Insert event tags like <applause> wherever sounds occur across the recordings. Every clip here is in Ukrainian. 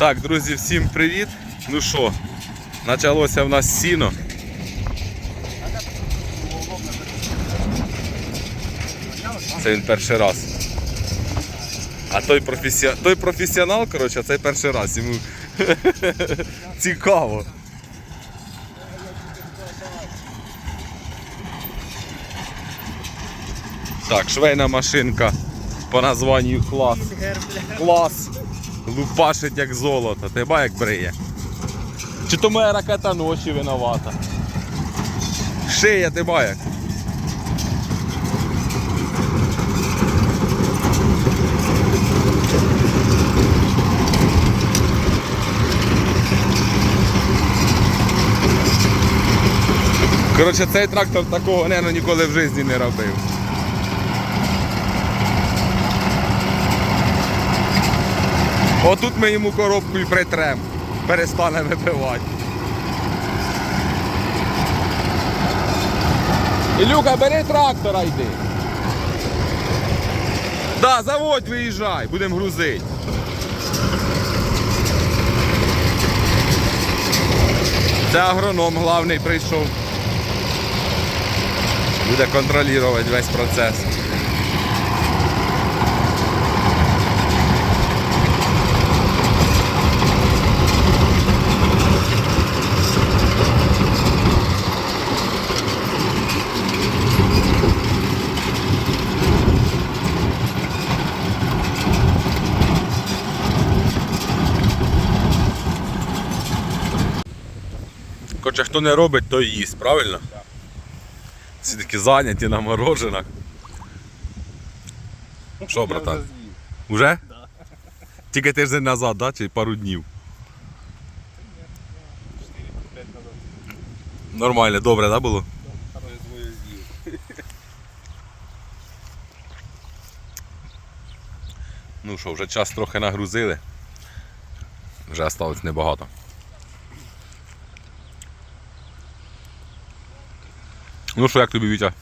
Так, друзі, всім привіт. Ну що, почалося в нас сіно. Це він перший раз. А той, професі... той професіонал, коротше, цей перший раз. Йому <laughs> цікаво. Так, швейна машинка по названню клас. Клас. Лупашить як золото. Ти ба як бриє. Чи то моя ракета ночі виновата? Шия ти ба як. Коротше, цей трактор такого, наверное, ніколи в житті не робив. Отут ми йому коробку і притрем. Перестане вибивати. Ілюка, бери трактора йди. Да, заводь, виїжджай, будемо грузити. Це агроном главний прийшов. Буде контролювати весь процес. Короче, хто не робить, той їсть, правильно? Всі такі зайняті на мороженах. Що, братан? Уже? Да. Тільки тиждень назад, да? чи пару днів. Нормально, добре, да, було? Ну що, вже час трохи нагрузили. Вже осталось небагато. Ну що, як тобі Вітя?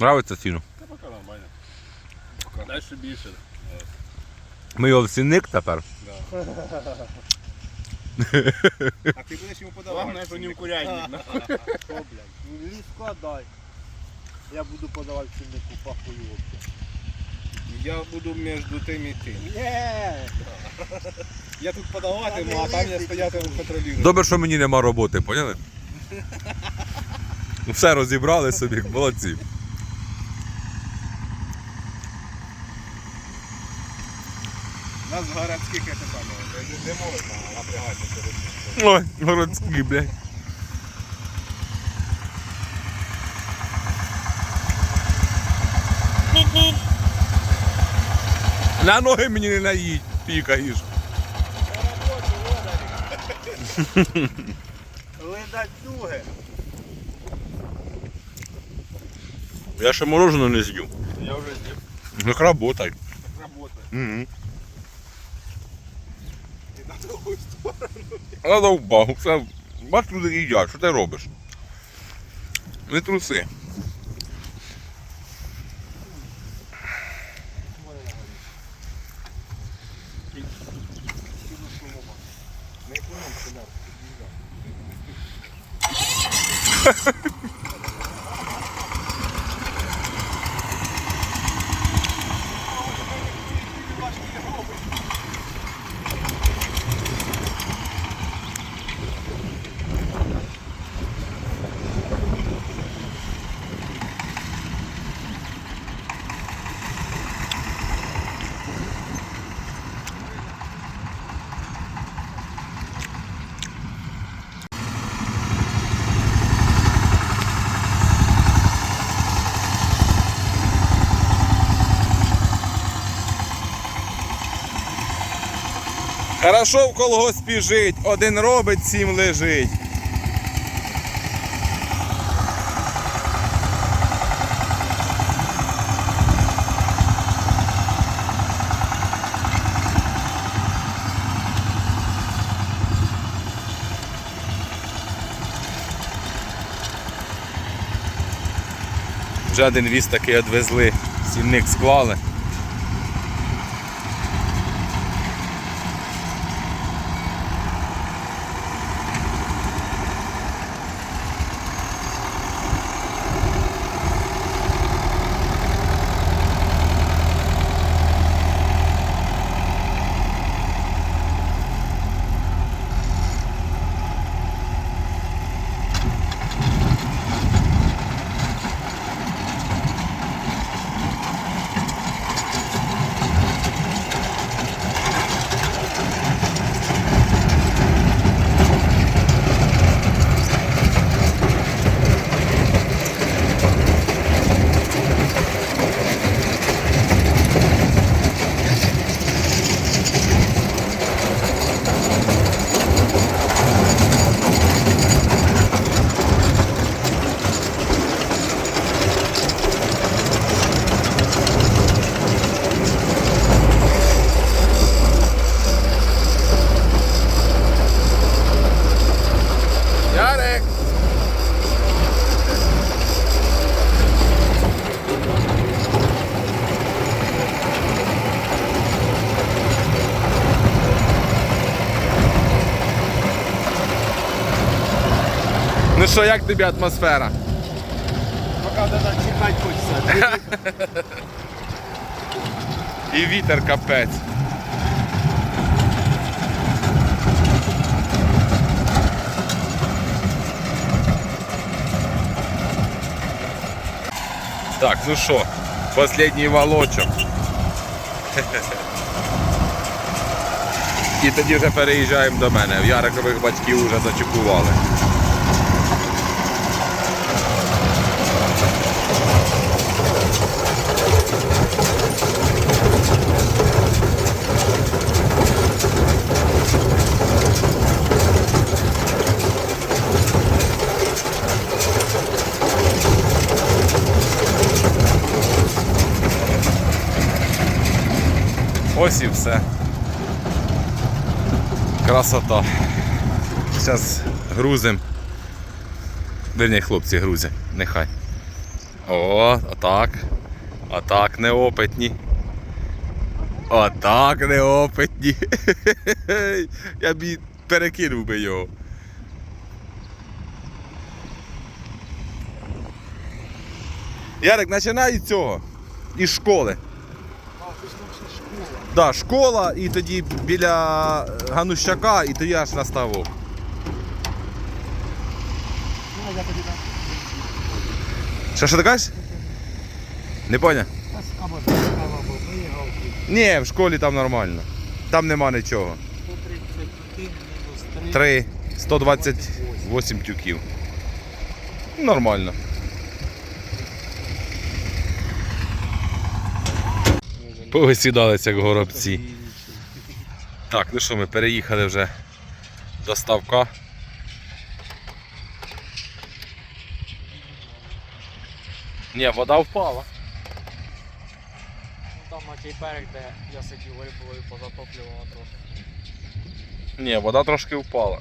Нравиться ціну? Та поки нормально. Дальше більше. Ми його в цінник тепер. <laughs> А ти будеш йому подавати? Главное, що не в курятник. <laughs> Що, блядь? Ну не складай. Я буду подавати ціннику пахую. Я буду між тим і тим. Ні! <laughs> Я тут подаватиму, а там я стоятиму контролюю. Добре, що мені нема роботи, поняли? Все розібрали собі, молодці. У нас городських це саме. Не можна напрягатися. Ой, городські, блядь. На ноги мені не наїдь, пікаєш. Ледацюги. Я ще мороженое не з'їв. Я вже з'їв. Ну, работай. Робота. Угу. І на другу сторону. Надо в багу, все. Бач, люди їдять, що ти робиш? Не труси. Не клоном сюди. Хорошо в колгоспі жить, один робить, сім лежить. Вже один віз такий відвезли, сільник склали. Що, як тобі атмосфера? Поки треба чекати хочеться. І вітер капець. Так, ну що, последній волочок. І тоді вже переїжджаємо до мене. В Ярикових батьків вже зачекували. Ось і все. Красота. Зараз грузим. Верні, хлопці грузять, нехай. О, отак. Отак неопитні. Отак неопитні. <laughs> Я б перекинув би його. Ярик, починай із цього. Із школи. Да, школа і тоді біля е, Ганущака і тоді аж на ставок. Ну, я тобі дам. Що що ти? Не поняв? Або виїхав. Ні, в школі там нормально. Там нема нічого. 131 мінус 3. 3, 128 тюків. Нормально. Повисідалися як горобці. Так, ну що, ми переїхали вже до ставка. Ні, вода впала. Там на тій берег, де я сидів рибою позатоплювало трохи. Ні, вода трошки впала.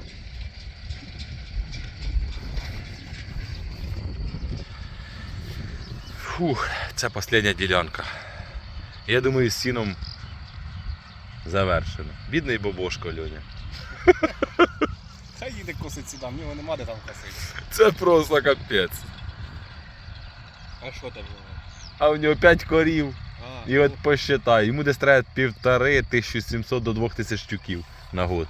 Фух, це остання ділянка. Я думаю, з сіном завершено. Бідний бобошко Льоня. Хай їде косить сюди, в нього нема де там косити. Це просто капець. А що там? А в нього 5 корів. А, І от посчитай, йому десь треба півтори 1700 до 2000 тюків на год.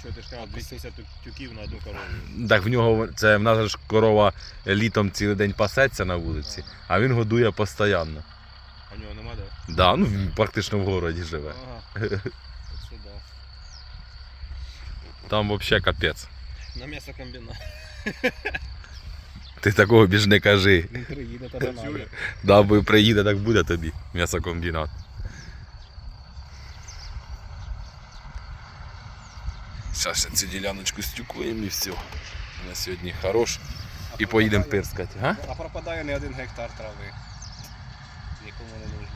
що ти ж казав, 250 тюків на одну корову. Так в нього це в нас ж корова літом цілий день пасеться на вулиці, а він годує постійно. А в нього нема де? Да, ну він практично в городі живе. Ага. Оце да. Там взагалі капець. На м'ясокомбінат. Ти такого більш не кажи. Приїде та. Да, бо приїде, так буде тобі м'ясокомбінат. Зараз ще цю діляночку стюкуємо і все. На сьогодні хорош. І поїдемо пирскати. Га? А пропадає не один гектар трави. Нікому не нужний.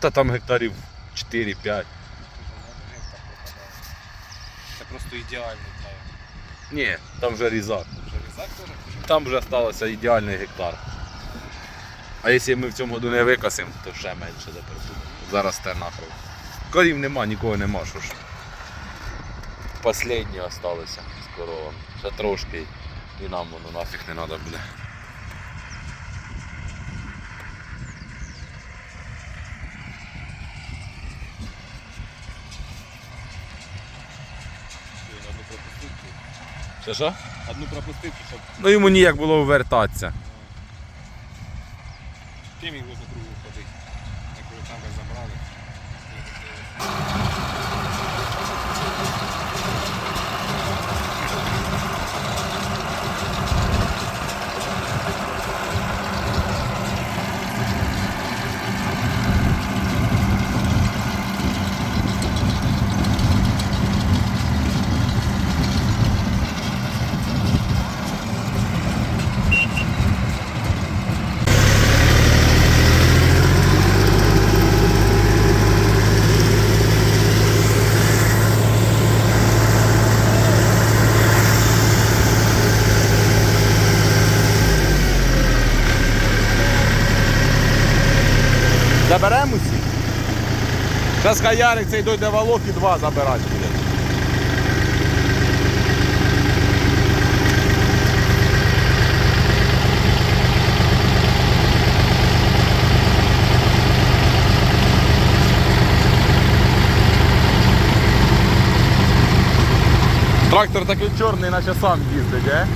Та там гектарів 4-5. Один гектар пропадає. Це просто ідеальний трава. Ні, там вже різак. Вже різак теж? Там вже залишився ідеальний гектар. А якщо ми в цьому году не викосимо, то ще менше буде. Зараз те нахрен. Корів нема, нікого нема, що ж. Последні залишилися з коровами. Ще трошки і нам воно нафіг не треба буде. Одну пропустити. Що що? Одну пропустити, щоб Ну йому ніяк було вертатися. Ким їх буде Та скаярик цей дойде волок і два забирати. Трактор такий чорний, наче сам їздить, а?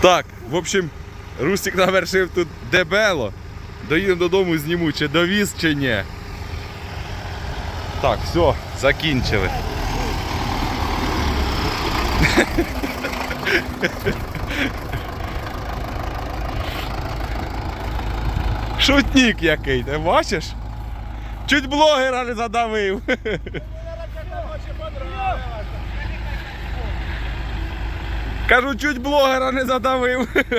Так, в общем, Рустик навершив тут дебело. Доїду додому зніму, чи довіз, чи ні. Так, все, закінчили. Шутник який, ти бачиш? Чуть блогера не задавив. Кажу, чуть блогера не задавив. Кажу,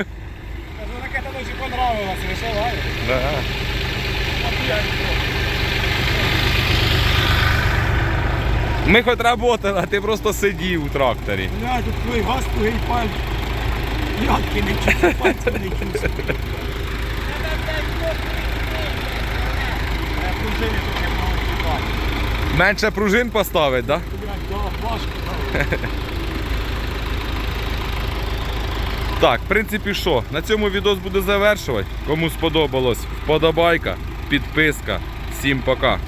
ракета дуже понравилась, вийшов, а? Да. Ми хоч працювали, а ти просто сидів у тракторі. Бля, тут твій газ тугий пальць. Ядки не чути, пальці не чути. Я пружині тут як мав. Менше пружин поставить, так? Да? Блядь, да, важко, да. <laughs> Так, в принципі, що? На цьому відос буду завершувати. Кому сподобалось, вподобайка, підписка. Всім пока.